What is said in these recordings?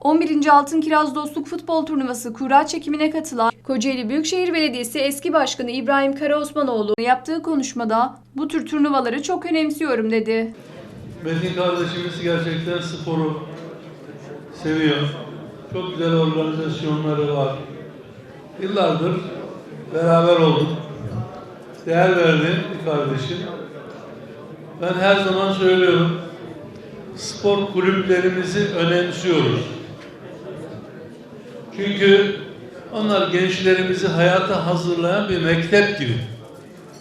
11. Altın Kiraz Dostluk Futbol Turnuvası kura çekimine katılan Kocaeli Büyükşehir Belediyesi eski başkanı İbrahim Karaosmanoğlu yaptığı konuşmada bu tür turnuvaları çok önemsiyorum dedi. Metin kardeşimiz gerçekten sporu seviyor. Çok güzel organizasyonları var. Yıllardır beraber olduk. Değer verdi bir kardeşim. Ben her zaman söylüyorum. Spor kulüplerimizi önemsiyoruz. Çünkü onlar gençlerimizi hayata hazırlayan bir mektep gibi.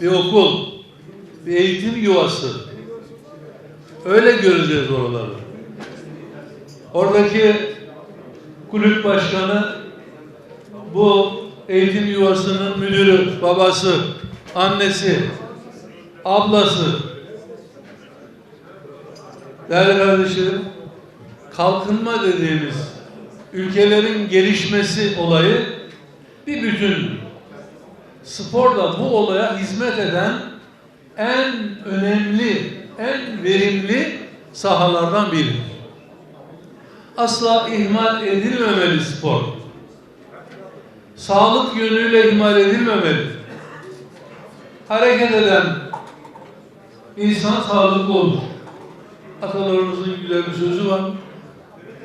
Bir okul, bir eğitim yuvası. Öyle göreceğiz oraları. Oradaki kulüp başkanı bu eğitim yuvasının müdürü, babası, annesi, ablası. Değerli kardeşlerim, kalkınma dediğimiz ülkelerin gelişmesi olayı bir bütün. Spor da bu olaya hizmet eden en önemli, en verimli sahalardan biri. Asla ihmal edilmemeli spor. Sağlık yönüyle ihmal edilmemeli. Hareket eden insan sağlıklı olur. Atalarımızın güzel bir sözü var.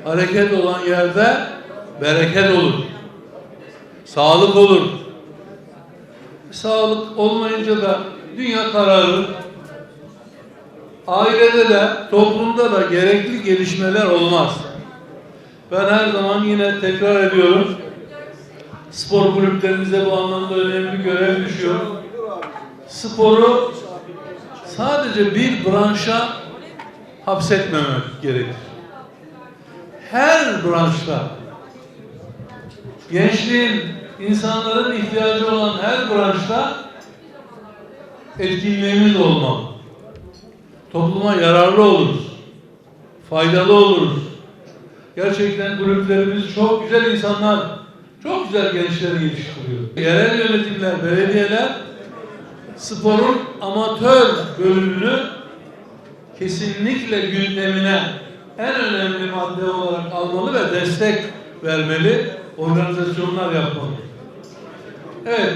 Hareket olan yerde bereket olur. Sağlık olur. Sağlık olmayınca da dünya kararır. Ailede de toplumda da gerekli gelişmeler olmaz. Ben her zaman yine tekrar ediyorum. Spor kulüplerimize bu anlamda önemli görev düşüyor. Sporu sadece bir branşa hapsetmemek gerekir. Her branşta gençliğin, insanların ihtiyacı olan her branşta etkinliğimiz olmalı. Topluma yararlı oluruz. Faydalı oluruz. Gerçekten kulüplerimiz çok güzel insanlar, çok güzel gençler yetiştiriyor. Yerel yönetimler, belediyeler sporun amatör bölümünü kesinlikle gündemine en önemli madde olarak almalı ve destek vermeli, organizasyonlar yapmalı. Evet,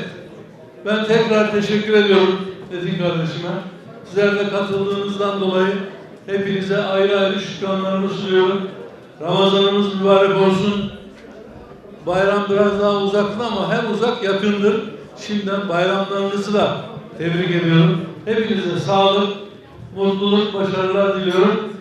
ben tekrar teşekkür ediyorum Metin kardeşime. Sizler de katıldığınızdan dolayı hepinize ayrı ayrı şükranlarımı sunuyorum. Ramazanımız mübarek olsun. Bayram biraz daha uzakta ama hem uzak yakındır. Şimdiden bayramlarınızı da tebrik ediyorum. Hepinize sağlık, mutluluk, başarılar diliyorum.